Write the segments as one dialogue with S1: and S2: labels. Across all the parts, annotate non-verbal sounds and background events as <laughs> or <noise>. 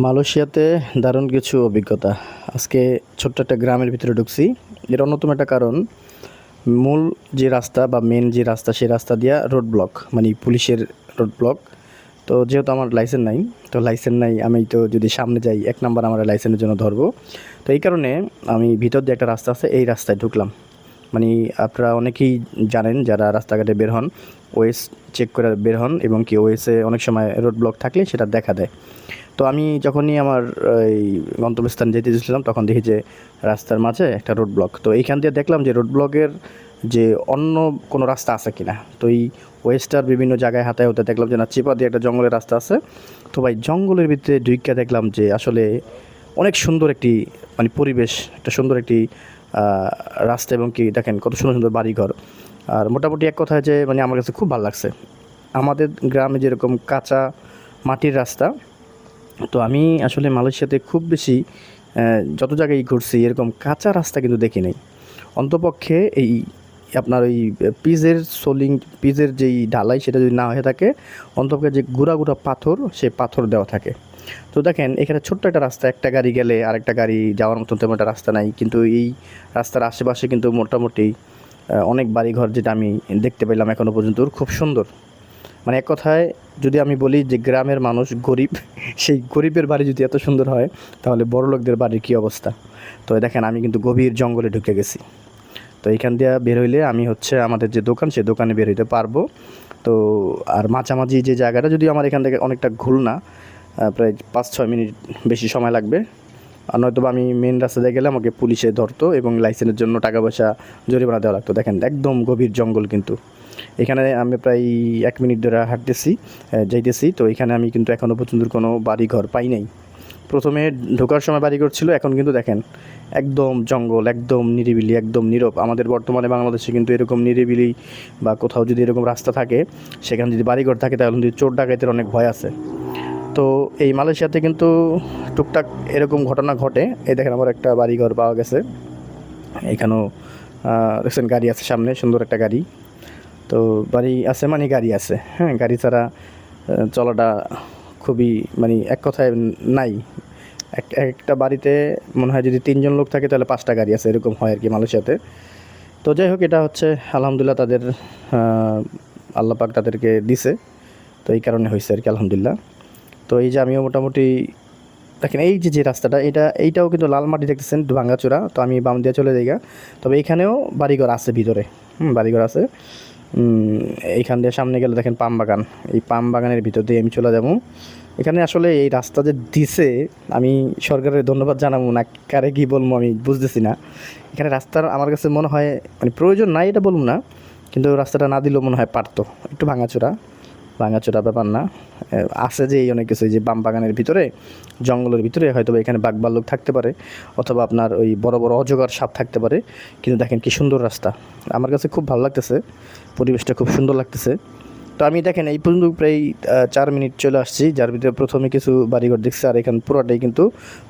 S1: মালয়েশিয়াতে দারুণ কিছু অভিজ্ঞতা। আজকে ছোট্ট একটা গ্রামের ভিতরে ঢুকছি। এর অন্যতম একটা কারণ, মূল যে রাস্তা বা মেন যে রাস্তা, সেই রাস্তা দিয়া রোড ব্লক মানে পুলিশের রোড ব্লক তো যেহেতু আমার লাইসেন্স নাই, তো লাইসেন্স নাই, আমি তো যদি সামনে যাই, এক নাম্বার আমার লাইসেন্সের জন্য ধরবো। তো এই কারণে আমি ভিতর দিয়ে একটা রাস্তা আছে, এই রাস্তায় ঢুকলাম। মানে আপনারা অনেকেই জানেন যারা রাস্তাঘাটে বের হন ওয়েস চেক করে বের হন এবং কি ওয়েসে অনেক সময় রোড ব্লক থাকলে সেটা দেখা দেয়। তো আমি যখনই আমার, এই গন্তব্যস্থান যেতে গেছিলাম তখন দেখি যে রাস্তার মাঝে একটা রোড ব্লক তো এইখান দিয়ে দেখলাম যে রোড ব্লকের যে অন্য কোনো রাস্তা আছে কিনা। তো এই ওয়েস্টার বিভিন্ন জায়গায় হাতায় হতে দেখলাম যে না, চিপা দিয়ে একটা জঙ্গলের রাস্তা আছে। তো ভাই, জঙ্গলের ভিতরে ঢুইকা দেখলাম যে আসলে অনেক সুন্দর একটি মানে পরিবেশ, একটা সুন্দর একটি রাস্তা এবং কি দেখেন কত সুন্দর সুন্দর বাড়িঘর। আর মোটামুটি এক কথায় যে মানে আমার কাছে খুব ভালো লাগছে। আমাদের গ্রামে যেরকম কাঁচা মাটির রাস্তা, তো আমি আসলে মালয়েশিয়াতে খুব বেশি যত জায়গায় ঘুরছি, এরকম কাঁচা রাস্তা কিন্তু দেখি নাই। অন্তপক্ষে এই আপনার ওই পিজের সোলিং, পিজের যেই ঢালাই সেটা যদি না হয়ে থাকে, অন্তপক্ষে যে গুঁড়া গুঁড়া পাথর, সে পাথর দেওয়া থাকে। তো দেখেন এখানে ছোট্ট একটা রাস্তা একটা গাড়ি গেলে আরেকটা গাড়ি যাওয়ার মতন তেমন একটা রাস্তা নাই। কিন্তু এই রাস্তার আশেপাশে কিন্তু মোটামুটি অনেক বাড়িঘর যেটা আমি দেখতে পেলাম এখনও পর্যন্ত খুব সুন্দর। মানে এক কথায় যদি আমি বলি যে গ্রামের মানুষ গরিব <laughs> সেই গরিবের বাড়ি যদি এত সুন্দর হয় তাহলে বড় লোকদের বাড়ির কী অবস্থা? তো দেখেন আমি কিন্তু গভীর জঙ্গলে ঢুকে গেছি। তো এইখান দিয়ে বের হইলে আমি হচ্ছে আমাদের যে দোকান সে দোকানে বের হইতে পারব। তো আর মাঝামাঝি যে জায়গাটা যদি আমার এখান থেকে অনেকটা ঘুল না আহ, প্রায় পাঁচ ছয় মিনিট বেশি সময় লাগবে। আর নয়তো আমি মেন রাস্তায় গেলে আমাকে পুলিশে ধরতো এবং লাইসেন্সের জন্য টাকা পয়সা জরিমানা দেওয়া লাগতো। দেখেন, একদম গভীর জঙ্গল কিন্তু। এখানে আমি প্রায় এক মিনিট ধরে হাঁটতেছি যাইতেছি। তো এখানে আমি কিন্তু এখনও পর্যন্ত কোনো বাড়ি ঘর পাই নাই। প্রথমে ঢোকার সময় বাড়িঘর ছিল, এখন কিন্তু দেখেন, একদম জঙ্গল, একদম নিরিবিলি, একদম নীরব। আমাদের বর্তমানে বাংলাদেশে কিন্তু এরকম নিরিবিলি বা কোথাও যদি এরকম রাস্তা থাকে, সেখানে যদি বাড়িঘর থাকে, তাহলে কিন্তু চোর ডাকাতের অনেক ভয় আছে। তো এই মালয়েশিয়াতে কিন্তু টুকটাক এরকম ঘটনা ঘটে। এই দেখেন আমার একটা বাড়িঘর পাওয়া গেছে। এখানেও রিসেন্ট গাড়ি আছে সামনে, সুন্দর একটা গাড়ি। তো বাড়ি আছে মানে গাড়ি আছে। হ্যাঁ গাড়ি ছাড়া চলাটা খুবই মানে এক কথায় নাই। এক, একটা বাড়িতে মনে হয় যদি তিনজন লোক থাকে তাহলে পাঁচটা গাড়ি আছে, এরকম হয় আর কি মালয়েশিয়াতে। তো যাই হোক, এটা হচ্ছে আলহামদুলিল্লাহ তাদের আল্লাপাক তাদেরকে দিছে। তো এই কারণে হয়েছে আর কি আলহামদুলিল্লাহ। তো এই যে আমিও মোটামুটি, দেখেন এই যে যে রাস্তাটা, এটা, এইটাও কিন্তু লাল মাটি দেখতেছেন ভাঙাচোরা তো আমি বাম দিয়ে চলে যাই। তবে এইখানেও বাড়িঘর আছে ভিতরে, হুম, বাড়িঘর আছে। এইখান দিয়ে সামনে গেলে দেখেন পাম বাগান, এই পাম বাগানের ভিতর দিয়ে আমি চলে যাব। এখানে আসলে এই রাস্তা যে দিছে, আমি সরকারের ধন্যবাদ জানাব না, কারে কী বলব আমি বুঝতেছি না। এখানে রাস্তার আমার কাছে মনে হয় মানে প্রয়োজন নাই এটা বলব না, কিন্তু রাস্তাটা না দিলেও মনে হয় পারতো, একটু ভাঙাচোরা ভাঙাচোরা ব্যাপার না। আছে যে এই অনেক কিছু যে বাম বাগানের ভিতরে, জঙ্গলের ভিতরে হয়তো এখানে বাঘ ভাল্লুক থাকতে পারে, অথবা আপনার ওই বড় বড় অজগর সাপ থাকতে পারে, কিন্তু দেখেন কি সুন্দর রাস্তা। আমার কাছে খুব ভালো লাগতেছে, পরিবেশটা খুব সুন্দর লাগতেছে। তো আমি দেখেন, এই পর্যন্ত প্রায় চার মিনিট চলে আসছি, যার ভিতরে প্রথমে কিছু বাড়িঘর দেখছি, আর এখান পুরোটাই কিন্তু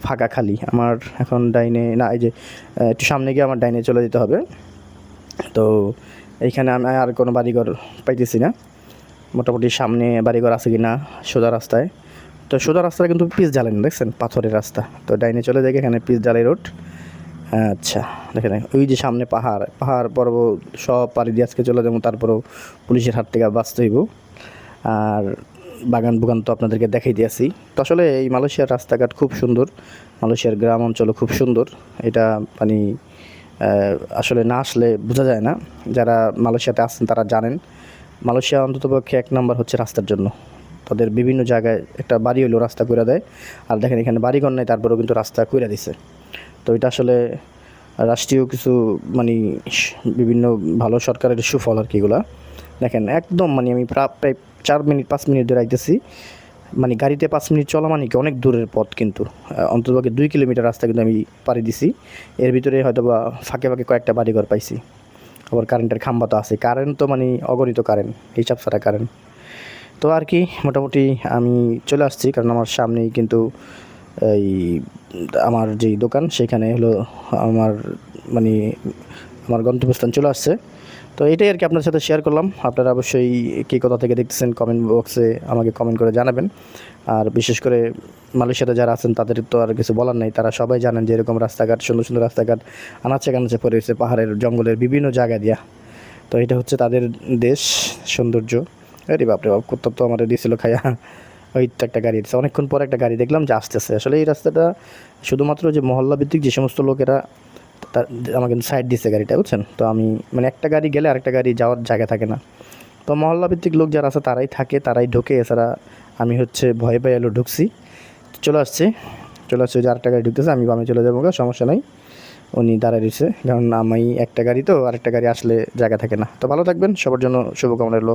S1: ফাঁকা খালি। আমার এখন ডাইনে, না, এই যে একটু সামনে গিয়ে আমার ডাইনে চলে যেতে হবে। তো এইখানে আমি আর কোনো বাড়িঘর পাইতেছি না। মোটামুটি সামনে বাড়িঘর আছে কি না সোজা রাস্তায়। তো সোজা রাস্তায় কিন্তু পিস জ্বালেন, দেখছেন? পাথরের রাস্তা। তো ডাইনে চলে যাই, এখানে পিস জ্বালাই রোড। আচ্ছা দেখেন, ওই যে সামনে পাহাড় পাহাড় পর্বত সব পাড়ি দিয়ে আজকে চলে যাব, তারপরেও পুলিশের হাত থেকে বাঁচতে হইব। আর বাগান বুগান তো আপনাদেরকে দেখাই দিয়েছি তো আসলে এই মালয়েশিয়ার রাস্তাঘাট খুব সুন্দর, মালয়েশিয়ার গ্রাম অঞ্চলও খুব সুন্দর। এটা মানে আসলে না আসলে বোঝা যায় না। যারা মালয়েশিয়াতে আসছেন তারা জানেন। মালয়েশিয়া অন্ততপক্ষে এক নম্বর হচ্ছে রাস্তার জন্য। তাদের বিভিন্ন জায়গায় একটা বাড়ি হইলেও রাস্তা করে দেয়। আর দেখেন এখানে বাড়িঘর নেই, তারপরেও কিন্তু রাস্তা করে দিছে। তো এটা আসলে রাষ্ট্রীয় কিছু মানে বিভিন্ন ভালো সরকারের সুফল আর কি এগুলা। দেখেন একদম মানে আমি প্রা- প্রায় চার মিনিট, পাঁচ মিনিট ধরে আইতেছি। মানে গাড়িতে পাঁচ মিনিট চলা মানে কি অনেক দূরের পথ কিন্তু। অন্ততপক্ষে দুই কিলোমিটার রাস্তা কিন্তু আমি পাড়ি দিছি। এর ভিতরে হয়তো বা ফাঁকে ফাঁকে কয়েকটা বাড়িঘর পাইছি। আবার কারেন্টের খাম্বা তো আছে। কারেন্ট তো মানে অগণিত কারেন্ট হিসাব ছাড়া কারেন্ট তো আর কি, মোটামুটি আমি চলে আসছি কারণ আমার সামনেই কিন্তু এই আমার যে দোকান, সেখানে হলো আমার মানে আমার গন্তব্যস্থান চলে আসছে। তো এটাই আর কি আপনার সাথে শেয়ার করলাম। আপনারা অবশ্যই কী কোথা থেকে দেখতেছেন কমেন্ট বক্সে আমাকে কমেন্ট করে জানাবেন। আর বিশেষ করে মালয়েশিয়াতে যারা আছেন, তাদের তো আর কিছু বলার নেই। তারা সবাই জানেন যে এরকম রাস্তাঘাট, সুন্দর সুন্দর রাস্তাঘাট আনাচে কানাচে পড়ে রয়েছে পাহাড়ের জঙ্গলের বিভিন্ন জায়গা দিয়া। তো এটা হচ্ছে তাদের দেশ, সৌন্দর্য। আরে বাপরে বাপ, কুত্তা তো আমার দিয়েছিল খাইয়া ওই তো একটা গাড়ি দিচ্ছে অনেকক্ষণ পর একটা গাড়ি দেখলাম যে আসতেছে। আসলে এই রাস্তাটা শুধুমাত্র যে মহল্লা ভিত্তিক যে সমস্ত লোকেরা তা- আমাকে সাইড দিচ্ছে গাড়িটা, বুঝছেন? তো আমি মানে একটা গাড়ি গেলে আরেকটা গাড়ি যাওয়ার জায়গা থাকে না। তো মহল্লা ভিত্তিক লোক যারা আছে, তারাই থাকে, তারাই ঢোকে। এছাড়া আমি হচ্ছে ভয় পেয়ে এলো ঢুকছি। চলে আসছে। চলে আসছে যে আরেকটা গাড়ি ঢুকতেছে, আমি বামে চলে যাব সমস্যা নাই। উনি দাঁড়ায় রয়েছে। কারণ আমি একটা গাড়ি তো, আরেকটা গাড়ি আসলে জায়গা থাকে না। তো ভালো থাকবেন, সবার জন্য শুভকামনা রইল।